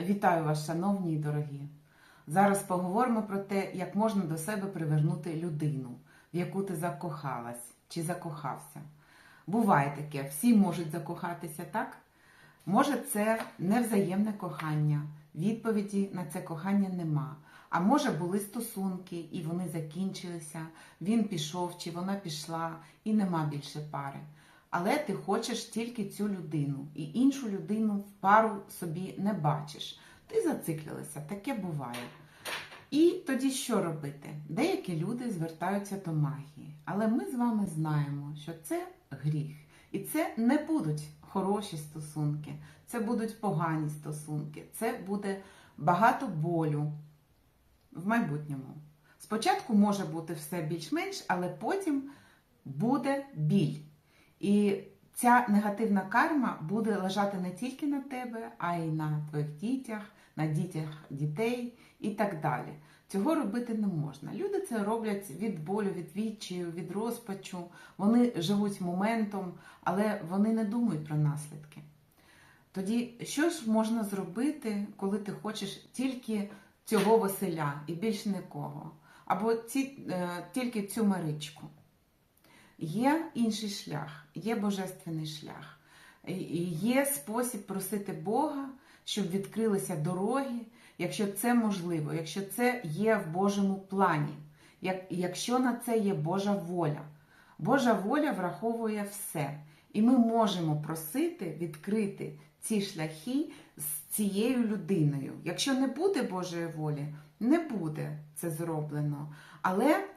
Вітаю вас, шановні і дорогі. Зараз поговоримо про те, як можна до себе привернути людину, в яку ти закохалась чи закохався. Буває таке, всі можуть закохатися, так? Може, це невзаємне кохання, відповіді на це кохання нема. А може, були стосунки, і вони закінчилися, він пішов чи вона пішла, і нема більше пари. Але ти хочеш тільки цю людину, і іншу людину в пару собі не бачиш. Ти зациклилася, таке буває. І тоді що робити? Деякі люди звертаються до магії, але ми з вами знаємо, що це гріх. І це не будуть хороші стосунки, це будуть погані стосунки, це буде багато болю в майбутньому. Спочатку може бути все більш-менш, але потім буде біль. І ця негативна карма буде лежати не тільки на тебе, а й на твоїх дітях, на дітях дітей і так далі. Цього робити не можна. Люди це роблять від болю, від відчаю, від розпачу. Вони живуть моментом, але вони не думають про наслідки. Тоді, що ж можна зробити, коли ти хочеш тільки цього Василя і більш нікого? Або ці, е, тільки цю Маричку? Є інший шлях, є божественний шлях. Є спосіб просити Бога, щоб відкрилися дороги, якщо це можливо, якщо це є в Божому плані, якщо на це є Божа воля. Божа воля враховує все. І ми можемо просити відкрити ці шляхи з цією людиною. Якщо не буде Божої волі, не буде це зроблено. Але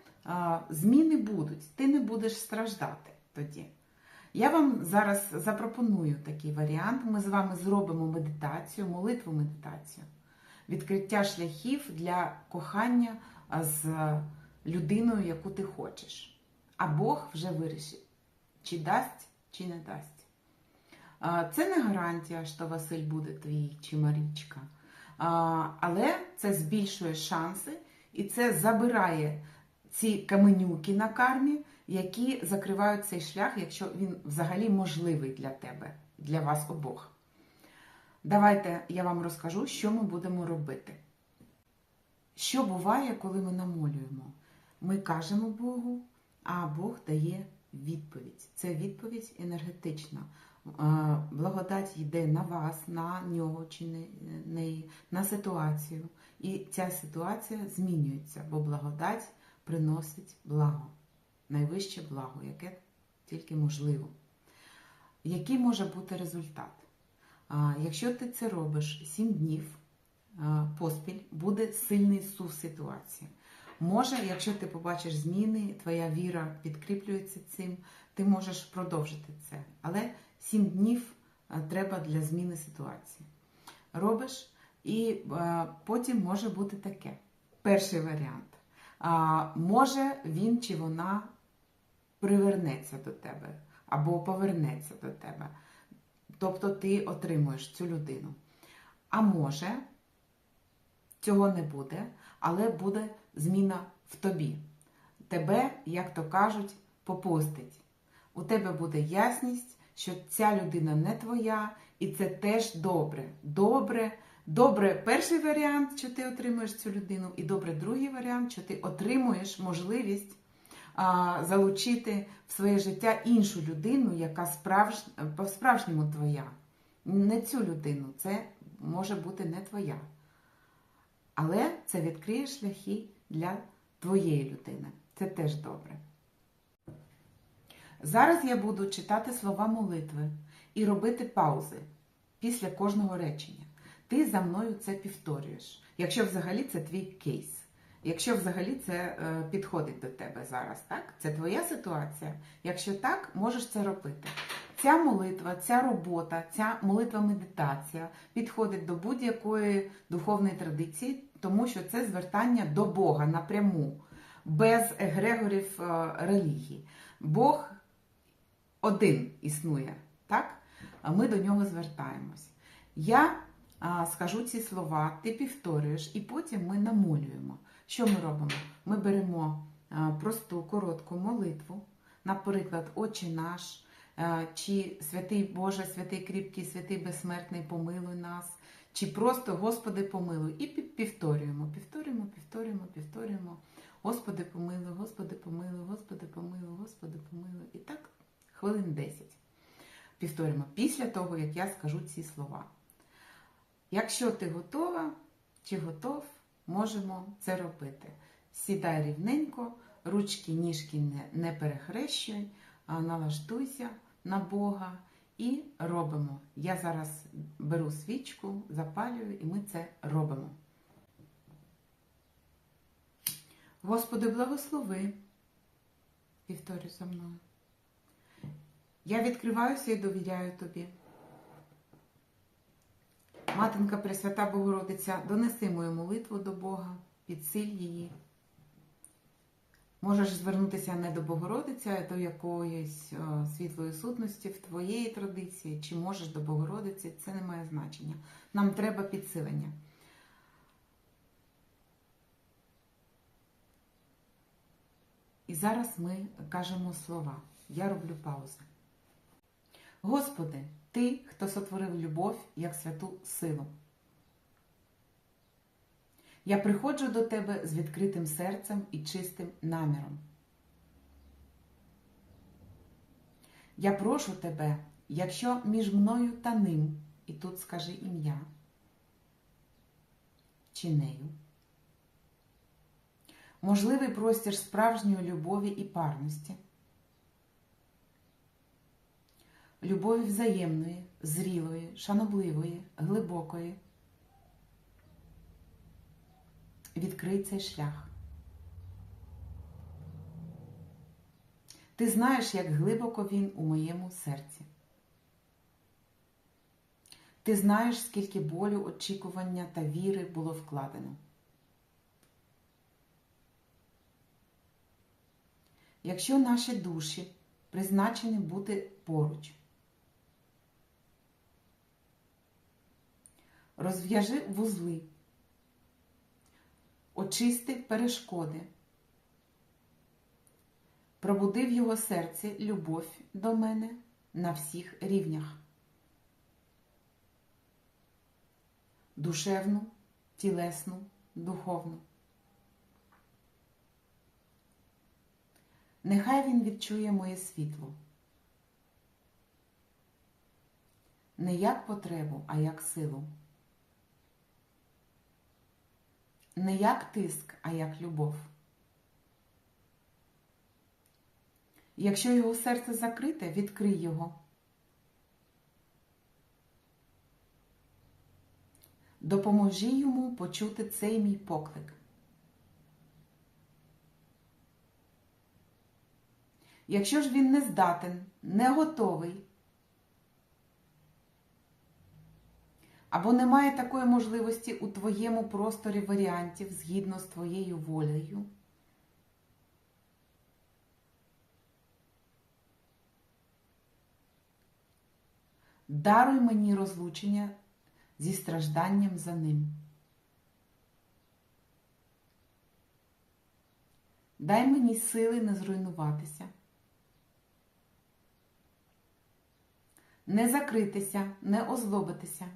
зміни будуть, ти не будеш страждати тоді. Я вам зараз запропоную такий варіант. Ми з вами зробимо медитацію, молитву медитацію, відкриття шляхів для кохання з людиною, яку ти хочеш. А Бог вже вирішить, чи дасть, чи не дасть. Це не гарантія, що Василь буде твій чи Марічка. Але це збільшує шанси і це забирає ці каменюки на кармі, які закривають цей шлях, якщо він взагалі можливий для тебе, для вас обох. Давайте я вам розкажу, що ми будемо робити. Що буває, коли ми намолюємо? Ми кажемо Богу, а Бог дає відповідь. Це відповідь енергетична. Е, Благодать йде на вас, на нього чи не- неї, на ситуацію. І ця ситуація змінюється, бо благодать приносить благо, найвище благо, яке тільки можливо. Який може бути результат? Якщо ти це робиш 7 днів поспіль, буде сильний сув ситуації. Може, якщо ти побачиш зміни, твоя віра підкріплюється цим, ти можеш продовжити це. Але 7 днів треба для зміни ситуації. Робиш, і потім може бути таке. Перший варіант. Може він чи вона привернеться до тебе або повернеться до тебе. Тобто ти отримуєш цю людину. А може, цього не буде, але буде зміна в тобі. Тебе, як то кажуть, попустить. У тебе буде ясність, що ця людина не твоя, і це теж добре. Добре, добре перший варіант, що ти отримуєш цю людину, і добре другий варіант, що ти отримуєш можливість залучити в своє життя іншу людину, яка справж... по-справжньому твоя. Не цю людину, це може бути не твоя. Але це відкриє шляхи для твоєї людини. Це теж добре. Зараз я буду читати слова молитви і робити паузи після кожного речення. Ти за мною це повторюєш, якщо взагалі це твій кейс. Якщо взагалі це е, підходить до тебе зараз, так? Це твоя ситуація. Якщо так, можеш це робити. Ця молитва, ця робота, ця молитва-медитація підходить до будь-якої духовної традиції, тому що це звертання до Бога напряму, без егрегорів е, релігії. Бог один існує, так? А ми до нього звертаємось. Я скажу ці слова, ти повторюєш, і потім ми намолюємо. Що ми робимо? Ми беремо просту коротку молитву, наприклад, Отче наш, чи Святий Боже, святий кріпкий, святий безсмертний, помилуй нас, чи просто Господи помилуй. І повторюємо, повторюємо, повторюємо, повторюємо. Господи помилуй, Господи помилуй, Господи помилуй, Господи помилуй. І так хвилин 10. Повторюємо після того, як я скажу ці слова. Якщо ти готова чи готов, можемо це робити. Сідай рівненько, ручки, ніжки не, перехрещуй, а налаштуйся на Бога і робимо. Я зараз беру свічку, запалюю, і ми це робимо. Господи, благослови. Повторюй за мною. Я відкриваюся і довіряю тобі. Матінка Пресвята Богородиця, донеси мою молитву до Бога, підсиль її. Можеш звернутися не до Богородиці, а до якоїсь е, світлої сутності в твоєї традиції, чи можеш до Богородиці, це не має значення. Нам треба підсилення. І зараз ми кажемо слова. Я роблю паузи. Господи, Ти, хто сотворив любов як святу силу. Я приходжу до Тебе з відкритим серцем і чистим наміром. Я прошу Тебе, якщо між мною та ним, і тут скажи ім'я, чи нею, можливий простір справжньої любові і парності, любові взаємної, зрілої, шанобливої, глибокої. Відкрий цей шлях. Ти знаєш, як глибоко він у моєму серці. Ти знаєш, скільки болю, очікування та віри було вкладено. Якщо наші душі призначені бути поруч, розв'яжи вузли, очисти перешкоди, пробуди в його серці любов до мене на всіх рівнях. Душевну, тілесну, духовну. Нехай він відчує моє світло. Не як потребу, а як силу. Не як тиск, а як любов. Якщо його серце закрите, відкрий його. Допоможи йому почути цей мій поклик. Якщо ж він не здатен, не готовий, або немає такої можливості у твоєму просторі варіантів згідно з твоєю волею, даруй мені розлучення зі стражданням за ним. Дай мені сили не зруйнуватися, не закритися, не озлобитися,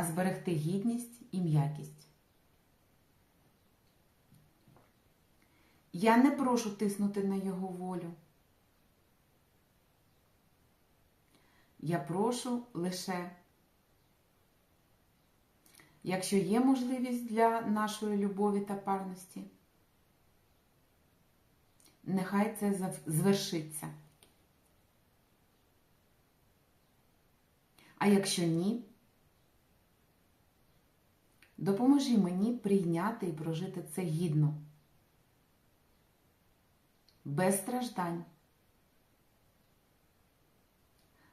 а зберегти гідність і м'якість. Я не прошу тиснути на його волю. Я прошу лише, якщо є можливість для нашої любові та парності, нехай це звершиться. А якщо ні, допоможи мені прийняти і прожити це гідно, без страждань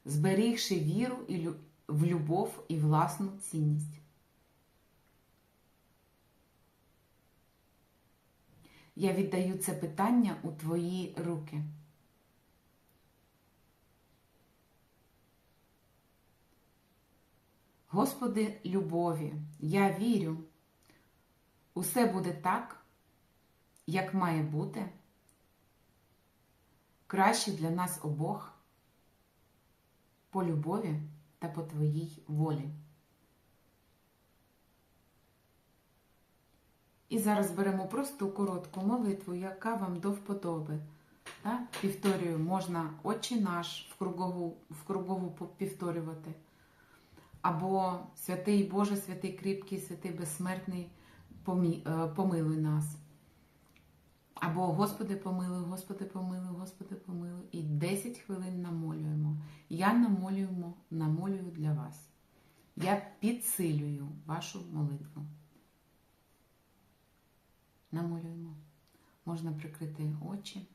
зберігши віру в любов і власну цінність. Я віддаю це питання у твої руки. Господи любові, я вірю, усе буде так, як має бути, краще для нас обох по любові та по твоїй волі. І зараз беремо просту коротку молитву, яка вам до вподоби. Так? Повторюю, можна Отче наш в кругову, в кругову повторювати. Або святий Боже, святий кріпкий, святий безсмертний, е, помилуй нас. Або Господи помилуй, Господи помилуй, Господи помилуй. І 10 хвилин намолюємо. Я намолюємо, намолюю для вас. Я підсилюю вашу молитву. Намолюємо. Можна прикрити очі.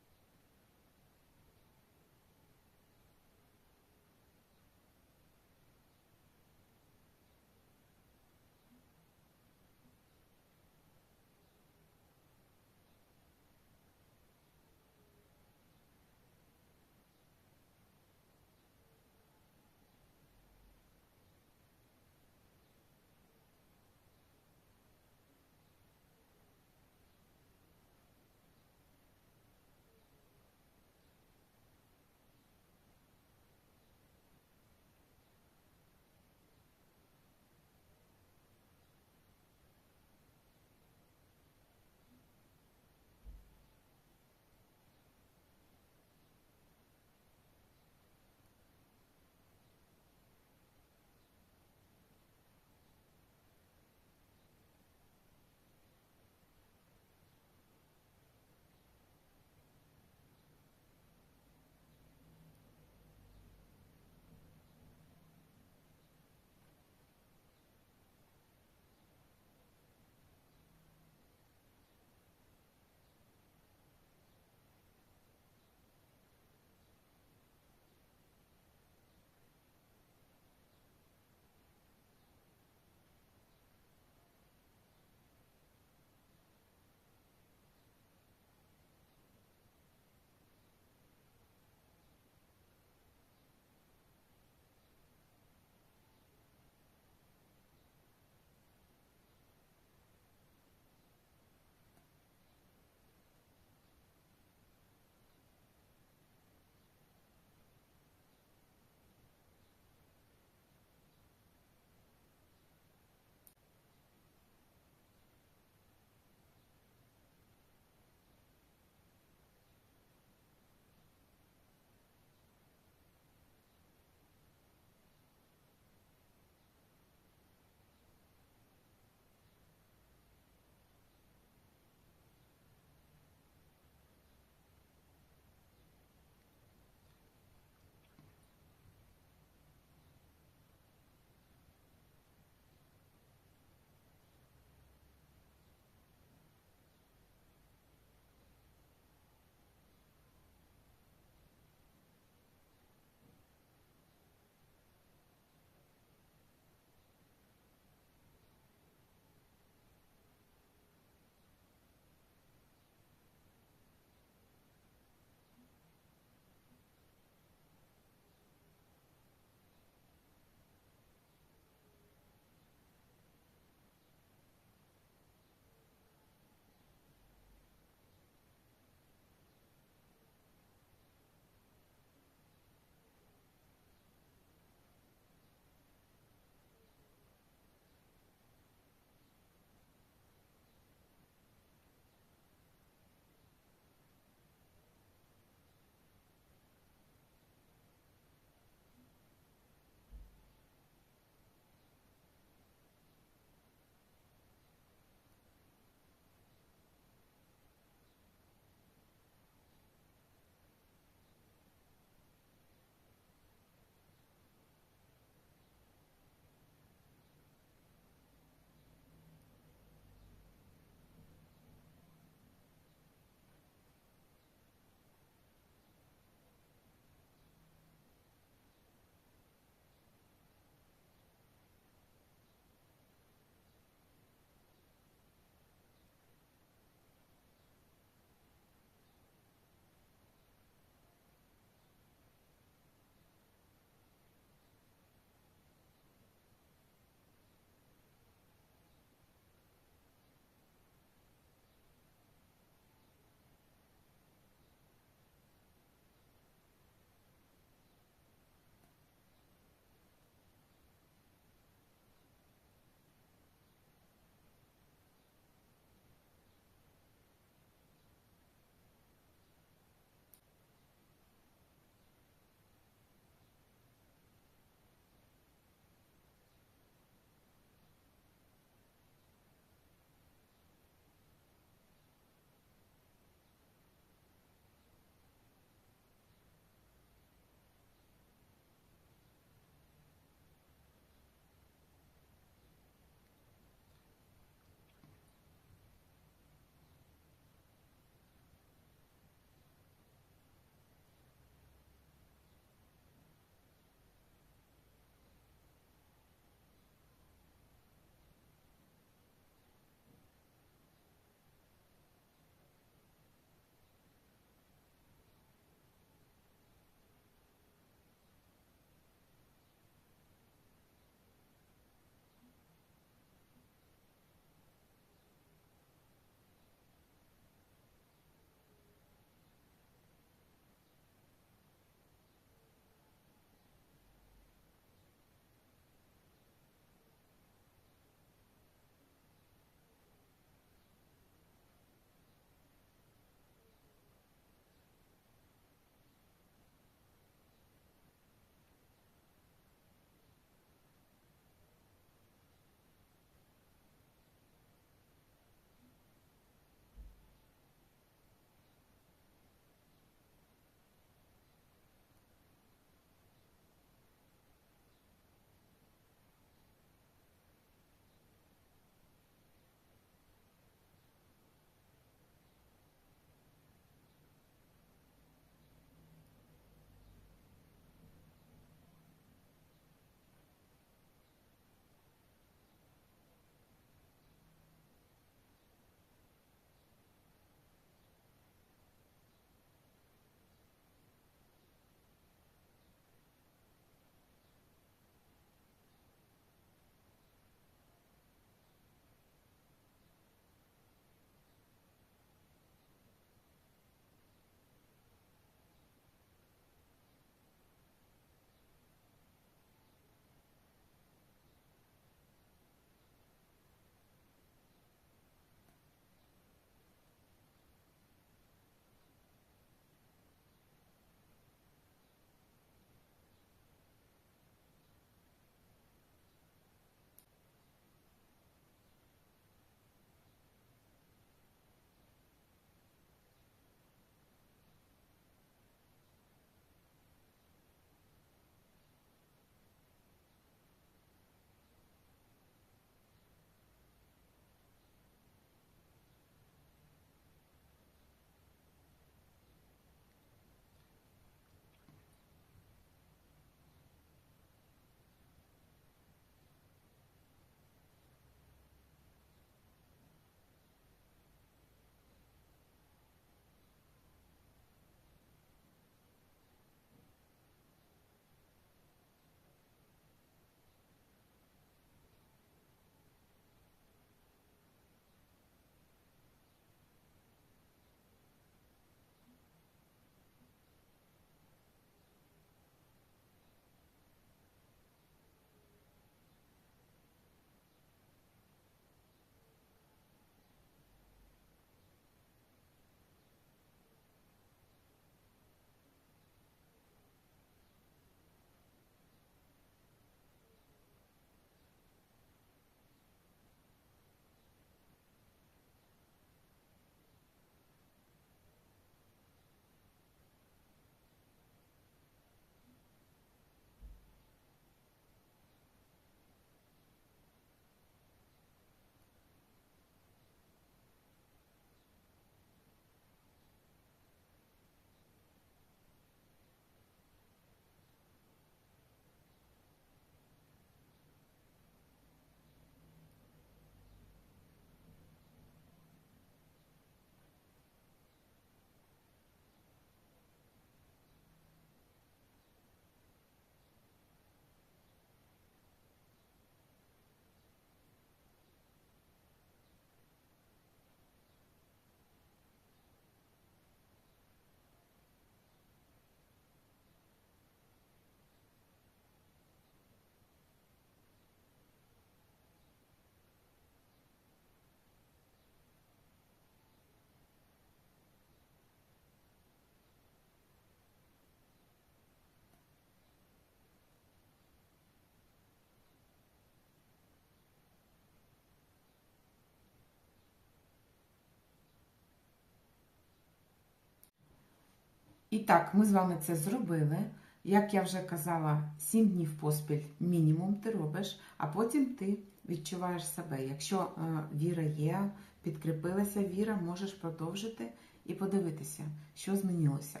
І так, ми з вами це зробили. Як я вже казала, 7 днів поспіль мінімум ти робиш, а потім ти відчуваєш себе. Якщо е, віра є, підкріпилася віра, можеш продовжити і подивитися, що змінилося.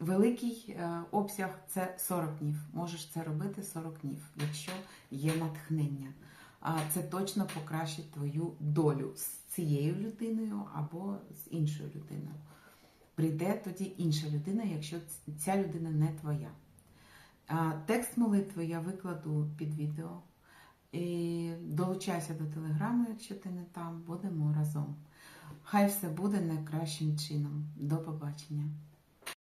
Великий е, обсяг це 40 днів. Можеш це робити 40 днів, якщо є натхнення. Це точно покращить твою долю з цією людиною або з іншою людиною. Прийде тоді інша людина, якщо ця людина не твоя. Текст молитви я викладу під відео. І долучайся до телеграму, якщо ти не там, будемо разом. Хай все буде найкращим чином. До побачення.